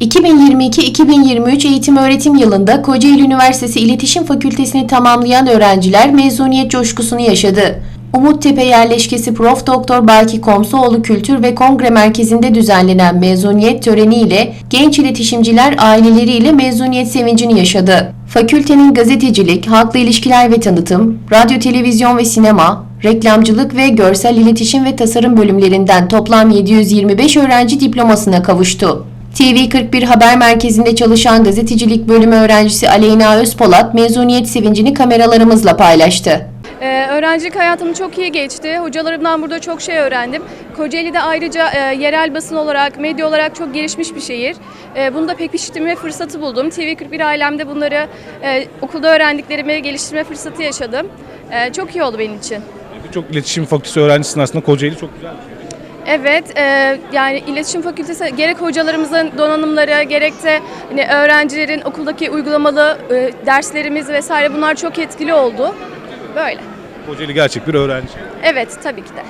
2022-2023 eğitim öğretim yılında Kocaeli Üniversitesi İletişim Fakültesini tamamlayan öğrenciler mezuniyet coşkusunu yaşadı. Umuttepe yerleşkesi Prof. Doktor Baki Komsoğlu Kültür ve Kongre Merkezi'nde düzenlenen mezuniyet töreniyle genç iletişimciler aileleriyle mezuniyet sevincini yaşadı. Fakültenin gazetecilik, halkla ilişkiler ve tanıtım, radyo, televizyon ve sinema, reklamcılık ve görsel iletişim ve tasarım bölümlerinden toplam 725 öğrenci diplomasına kavuştu. TV41 Haber Merkezi'nde çalışan gazetecilik bölümü öğrencisi Aleyna Özpolat mezuniyet sevincini kameralarımızla paylaştı. Ee, öğrencilik hayatım çok iyi geçti. Hocalarımdan burada çok şey öğrendim. Kocaeli'de ayrıca e, yerel basın olarak, medya olarak çok gelişmiş bir şehir. E, bunu da pekiştirme fırsatı buldum. TV41 ailemde bunları e, okulda öğrendiklerimi geliştirme fırsatı yaşadım. E, çok iyi oldu benim için. Birçok iletişim fakültesi öğrencisinin aslında Kocaeli çok güzel. bir şehir. Evet, e, yani iletişim fakültesi gerek hocalarımızın donanımları, gerek de hani, öğrencilerin okuldaki uygulamalı e, derslerimiz vesaire bunlar çok etkili oldu. Böyle. Kocaeli gerçek bir öğrenci. Evet, tabii ki de.